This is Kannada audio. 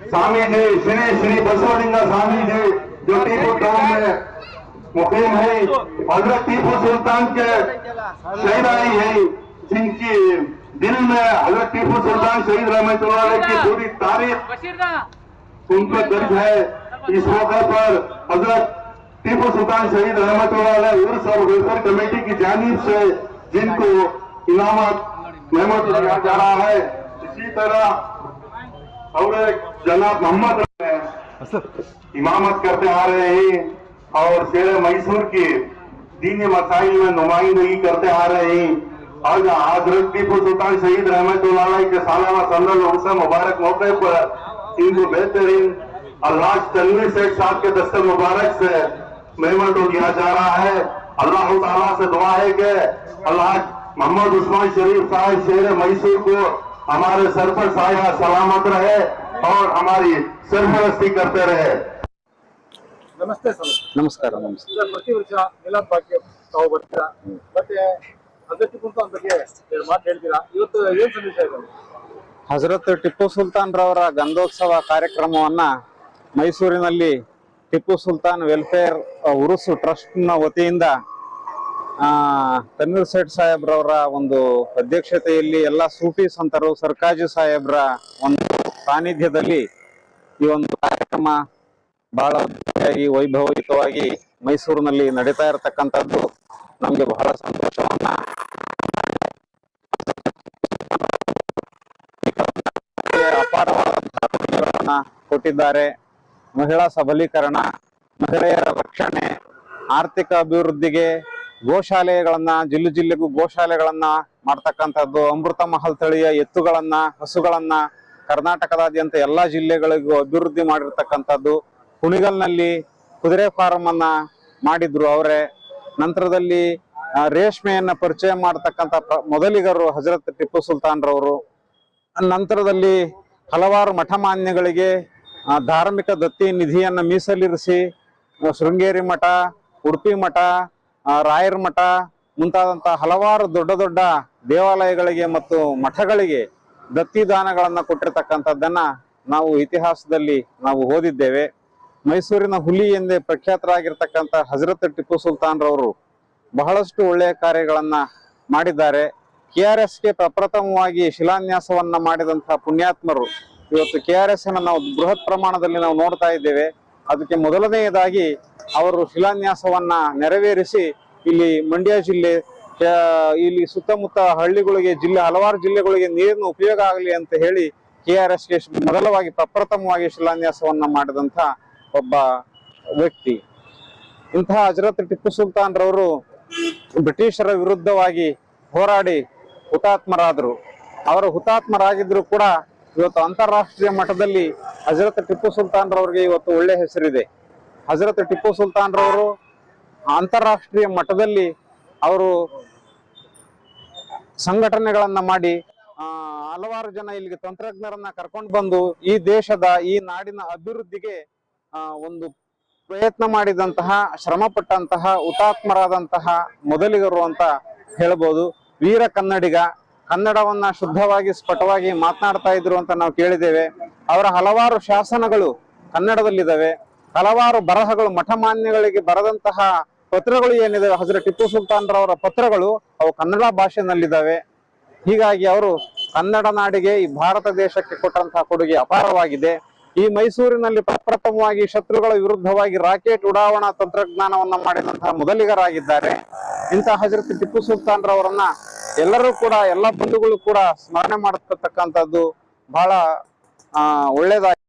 स्वामी श्री श्री बसवलिंग स्वामी जी जो टीपू टाउन में मुकीम है, हज़रत टीपू सुल्तान के शहीदाई है, जिनकी दिल में हज़रत टीपू सुल्तान शहीद रहमतुल्लाह की पूरी तारीख उनका दर्ज है। इस मौके पर हज़रत टीपू सुल्तान शहीद रहमतुल्लाह उर्स और वेलफेयर कमेटी की जानिब से जिनको इनामत मेहमत जा रहा है, इसी तरह और जनाब मोहम्मद इमामत करते आ रहे हैं और शेर मैसूर की दीनी मसाइल में नुमाइंदगी करते आ रहे हैं। आज हज़रत टीपू सुल्तान शहीद रहमतुल्लाह के सालाना संदल उर्स मुबारक मौके पर इनको बेहतरीन अल्लाह तनवीर शेख साहब के दस्ते मुबारक से मेहमान को दिया जा रहा है। अल्लाह ताला से दुआ है कि अल्लाह मोहम्मद उस्मान शरीफ साहब शेर मैसूर को हमारे सर पर साया सलामत रहे और हमारी सरपरस्ती करते रहे ನಮಸ್ತೆ ಸರ್ ನಮಸ್ಕಾರ ನಮಸ್ಕಾರ ಸರ್ ಪ್ರತಿ ವರ್ಷ ಮಿಲಾದ್ ಬಾಕಿ ತಾವು ಬರ್ತೀರಾ ಮತ್ತೆ ಅದಕ್ಕೆ ಕುರಿತು ಬಗ್ಗೆ ಎರಡು ಮಾತು ಹೇಳ್ತೀರಾ ಇವತ್ತು ಏನ್ ಸಂದೇಶ ಇದೆ ಹಜರತ್ ಟಿಪ್ಪು ಸುಲ್ತಾನ್ ರವರ ಗಂಧೋತ್ಸವ ಕಾರ್ಯಕ್ರಮವನ್ನ ಮೈಸೂರಿನಲ್ಲಿ ಟಿಪ್ಪು ಸುಲ್ತಾನ್ ವೆಲ್ಫೇರ್ ಅ, ಉರುಸು ಟ್ರಸ್ಟ್ ನ ವತಿಯಿಂದ ಆ ತನ್ವೀರ್ ಸೇಠ್ ಸಾಹೇಬ್ರವರ ಒಂದು ಅಧ್ಯಕ್ಷತೆಯಲ್ಲಿ ಎಲ್ಲ ಸೂಫಿ ಸಂತರು ಸರ್ಕಾಜಿ ಸಾಹೇಬ್ರ ಒಂದು ಸಾನ್ನಿಧ್ಯದಲ್ಲಿ ಈ ಒಂದು ಕಾರ್ಯಕ್ರಮ ಬಹಳ ವೈಭವಯುತವಾಗಿ ಮೈಸೂರಿನಲ್ಲಿ ನಡೀತಾ ಇರತಕ್ಕಂಥದ್ದು. ನಮಗೆ ಬಹಳ ಸಂತೋಷವನ್ನ ಕೊಡುಗೆಗಳನ್ನ ಕೊಟ್ಟಿದ್ದಾರೆ. ಮಹಿಳಾ ಸಬಲೀಕರಣ, ಮಹಿಳೆಯರ ರಕ್ಷಣೆ, ಆರ್ಥಿಕ ಅಭಿವೃದ್ಧಿಗೆ ಗೋಶಾಲೆಗಳನ್ನ, ಜಿಲ್ಲೆ ಜಿಲ್ಲೆಗೂ ಗೋಶಾಲೆಗಳನ್ನ ಮಾಡ್ತಕ್ಕಂಥದ್ದು ಅಮೃತ ಮಹಲ್ ತಳಿಯ ಎತ್ತುಗಳನ್ನ, ಹಸುಗಳನ್ನ ಕರ್ನಾಟಕದಾದ್ಯಂತ ಎಲ್ಲಾ ಜಿಲ್ಲೆಗಳಿಗೂ ಅಭಿವೃದ್ಧಿ ಮಾಡಿರ್ತಕ್ಕಂಥದ್ದು. ಕುಣಿಗಲ್ನಲ್ಲಿ ಕುದುರೆ ಫಾರಂ ಅನ್ನ ಮಾಡಿದ್ರು ಅವರೇ. ನಂತರದಲ್ಲಿ ರೇಷ್ಮೆಯನ್ನ ಪರಿಚಯ ಮಾಡತಕ್ಕಂಥ ಮೊದಲಿಗರು ಹಜರತ್ ಟಿಪ್ಪು ಸುಲ್ತಾನ್ರವರು. ನಂತರದಲ್ಲಿ ಹಲವಾರು ಮಠಮಾನ್ಯಗಳಿಗೆ ಧಾರ್ಮಿಕ ದತ್ತಿ ನಿಧಿಯನ್ನ ಮೀಸಲಿರಿಸಿ, ಶೃಂಗೇರಿ ಮಠ, ಉಡುಪಿ ಮಠ ರಾಯರ ಮಠ ಮುಂತಾದಂತ ಹಲವಾರು ದೊಡ್ಡ ದೊಡ್ಡ ದೇವಾಲಯಗಳಿಗೆ ಮತ್ತು ಮಠಗಳಿಗೆ ದತ್ತಿ ದಾನಗಳನ್ನ ಕೊಟ್ಟಿರ್ತಕ್ಕಂಥದ್ದನ್ನ ನಾವು ಇತಿಹಾಸದಲ್ಲಿ ನಾವು ಓದಿದ್ದೇವೆ. ಮೈಸೂರಿನ ಹುಲಿ ಎಂದೇ ಪ್ರಖ್ಯಾತರಾಗಿರ್ತಕ್ಕಂಥ ಹಜರತ್ ಟಿಪ್ಪು ಸುಲ್ತಾನ್ ರವರು ಬಹಳಷ್ಟು ಒಳ್ಳೆಯ ಕಾರ್ಯಗಳನ್ನ ಮಾಡಿದ್ದಾರೆ. ಕೆ ಆರ್ ಎಸ್ಗೆ ಪ್ರಪ್ರಥಮವಾಗಿ ಶಿಲಾನ್ಯಾಸವನ್ನ ಮಾಡಿದಂತಹ ಪುಣ್ಯಾತ್ಮರು ಇವತ್ತು ಕೆ ಆರ್ ಎಸ್ ನಾವು ಬೃಹತ್ ಪ್ರಮಾಣದಲ್ಲಿ ನಾವು ನೋಡ್ತಾ ಇದ್ದೇವೆ. ಅದಕ್ಕೆ ಮೊದಲನೆಯದಾಗಿ ಅವರು ಶಿಲಾನ್ಯಾಸವನ್ನ ನೆರವೇರಿಸಿ ಇಲ್ಲಿ ಮಂಡ್ಯ ಜಿಲ್ಲೆ ಇಲ್ಲಿ ಸುತ್ತಮುತ್ತ ಹಳ್ಳಿಗಳಿಗೆ ಜಿಲ್ಲೆ, ಹಲವಾರು ಜಿಲ್ಲೆಗಳಿಗೆ ನೀರಿನ ಉಪಯೋಗ ಆಗಲಿ ಅಂತ ಹೇಳಿ ಕೆ ಆರ್ ಎಸ್ಗೆ ಮೊದಲವಾಗಿ ಪ್ರಪ್ರಥಮವಾಗಿ ಶಿಲಾನ್ಯಾಸವನ್ನ ಮಾಡಿದಂತ ಒಬ್ಬ ವ್ಯಕ್ತಿ. ಇಂತಹ ಹಜರತ್ ಟಿಪ್ಪು ಸುಲ್ತಾನ್ ರವರು ಬ್ರಿಟಿಷರ ವಿರುದ್ಧವಾಗಿ ಹೋರಾಡಿ ಹುತಾತ್ಮರಾದರು. ಅವರು ಹುತಾತ್ಮರಾಗಿದ್ರು ಕೂಡ ಇವತ್ತು ಅಂತಾರಾಷ್ಟ್ರೀಯ ಮಟ್ಟದಲ್ಲಿ ಹಜರತ್ ಟಿಪ್ಪು ಸುಲ್ತಾನ್ ರವರಿಗೆ ಇವತ್ತು ಒಳ್ಳೆ ಹೆಸರಿದೆ. ಹಜರತ್ ಟಿಪ್ಪು ಸುಲ್ತಾನ್ ರವರು ಅಂತಾರಾಷ್ಟ್ರೀಯ ಮಟ್ಟದಲ್ಲಿ ಅವರು ಸಂಘಟನೆಗಳನ್ನ ಮಾಡಿ ಹಲವಾರು ಜನ ಇಲ್ಲಿಗೆ ತಂತ್ರಜ್ಞರನ್ನ ಕರ್ಕೊಂಡು ಬಂದು ಈ ದೇಶದ, ಈ ನಾಡಿನ ಅಭಿವೃದ್ಧಿಗೆ ಒಂದು ಪ್ರಯತ್ನ ಮಾಡಿದಂತಹ ಶ್ರಮ ಪಟ್ಟಂತಹ ಹುತಾತ್ಮರಾದಂತಹ ಮೊದಲಿಗರು ಅಂತ ಹೇಳ್ಬೋದು. ವೀರ ಕನ್ನಡಿಗ, ಕನ್ನಡವನ್ನ ಶುದ್ಧವಾಗಿ ಸ್ಫುಟವಾಗಿ ಮಾತನಾಡ್ತಾ ಇದ್ರು ಅಂತ ನಾವು ಕೇಳಿದ್ದೇವೆ. ಅವರ ಹಲವಾರು ಶಾಸನಗಳು ಕನ್ನಡದಲ್ಲಿದ್ದಾವೆ. ಹಲವಾರು ಬರಹಗಳು, ಮಠಮಾನ್ಯಗಳಿಗೆ ಬರೆದಂತಹ ಪತ್ರಗಳು ಏನಿದೆ ಹಜರ ಟಿಪ್ಪು ಸುಲ್ತಾನ್ ರವರ ಪತ್ರಗಳು, ಅವು ಕನ್ನಡ ಭಾಷೆನಲ್ಲಿದ್ದಾವೆ. ಹೀಗಾಗಿ ಅವರು ಕನ್ನಡ ನಾಡಿಗೆ, ಈ ಭಾರತ ದೇಶಕ್ಕೆ ಕೊಟ್ಟಂತಹ ಕೊಡುಗೆ ಅಪಾರವಾಗಿದೆ. ಈ ಮೈಸೂರಿನಲ್ಲಿ ಪ್ರಪ್ರಥಮವಾಗಿ ಶತ್ರುಗಳ ವಿರುದ್ಧವಾಗಿ ರಾಕೆಟ್ ಉಡಾವಣಾ ತಂತ್ರಜ್ಞಾನವನ್ನ ಮಾಡಿದಂತಹ ಮೊದಲಿಗರಾಗಿದ್ದಾರೆ ಇಂತಹ ಹಜರತ್ ಟಿಪ್ಪು ಸುಲ್ತಾನ್ ರವರನ್ನ ಎಲ್ಲರೂ ಕೂಡ, ಎಲ್ಲ ಬಂಧುಗಳು ಕೂಡ ಸ್ಮರಣೆ ಮಾಡತಕ್ಕಂಥದ್ದು ಬಹಳ, ಆ, ಒಳ್ಳೇದಾಗಿ